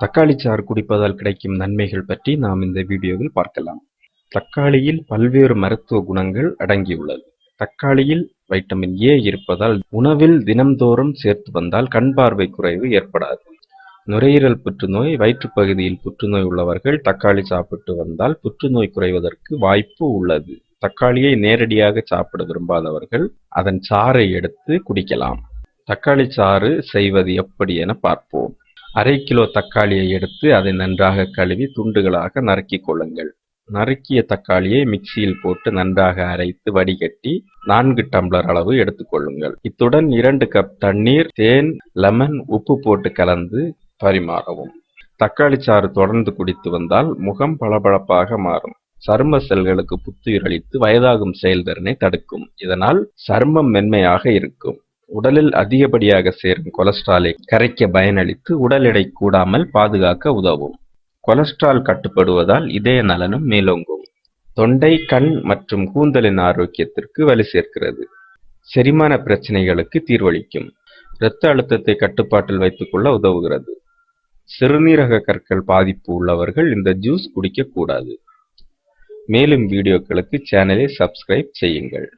தக்காளி சாறு குடிப்பதால் கிடைக்கும் நன்மைகள் பற்றி நாம் இந்த வீடியோவில் பார்க்கலாம். தக்காளியில் பல்வேறு மருத்துவ குணங்கள் அடங்கியுள்ளது. தக்காளியில் வைட்டமின் ஏ இருப்பதால் உணவில் தினம்தோறும் சேர்த்து வந்தால் கண் பார்வை குறைவு ஏற்படாது. நுரையீரல் புற்றுநோய் வயிற்றுப்பகுதியில் புற்றுநோய் உள்ளவர்கள் தக்காளி சாப்பிட்டு வந்தால் புற்றுநோய் குறைவதற்கு வாய்ப்பு உள்ளது. தக்காளியை நேரடியாக சாப்பிட விரும்பாதவர்கள் அதன் சாறை எடுத்து குடிக்கலாம். தக்காளி சாறு செய்வது எப்படி என பார்ப்போம். அரை கிலோ தக்காளியை எடுத்து அதை நன்றாக கழுவி துண்டுகளாக நறுக்கிக் கொள்ளுங்கள். நறுக்கிய தக்காளியை மிக்சியில் போட்டு நன்றாக அரைத்து வடிகட்டி நான்கு டம்ளர் அளவு எடுத்துக்கொள்ளுங்கள் இத்துடன் இரண்டு கப் தண்ணீர் தேன் லெமன் உப்பு போட்டு கலந்து பரிமாறவும். தக்காளி சாறு தொடர்ந்து குடித்து வந்தால் முகம் பளபளப்பாக மாறும். சரும செல்களுக்கு புத்துயிரளித்து வயதாகும் செயல்திறனை தடுக்கும். இதனால் சருமம் மென்மையாக இருக்கும். உடலில் அதிகப்படியாக சேரும் கொலஸ்ட்ராலை கரைக்க பயனளித்து உடல் எடை கூடாமல் பாதுகாக்க உதவும். கொலஸ்ட்ரால் கட்டுப்படுவதால் இதய நலனும் மேலோங்கும். தொண்டை கண் மற்றும் கூந்தலின் ஆரோக்கியத்திற்கு வலு சேர்க்கிறது. செரிமான பிரச்சனைகளுக்கு தீர்வளிக்கும். இரத்த அழுத்தத்தை கட்டுப்பாட்டில் வைத்துக்கொள்ள உதவுகிறது. சிறுநீரக கற்கள் பாதிப்பு உள்ளவர்கள் இந்த ஜூஸ் குடிக்கக்கூடாது. மேலும் வீடியோக்களுக்கு சேனலை சப்ஸ்கிரைப் செய்யுங்கள்.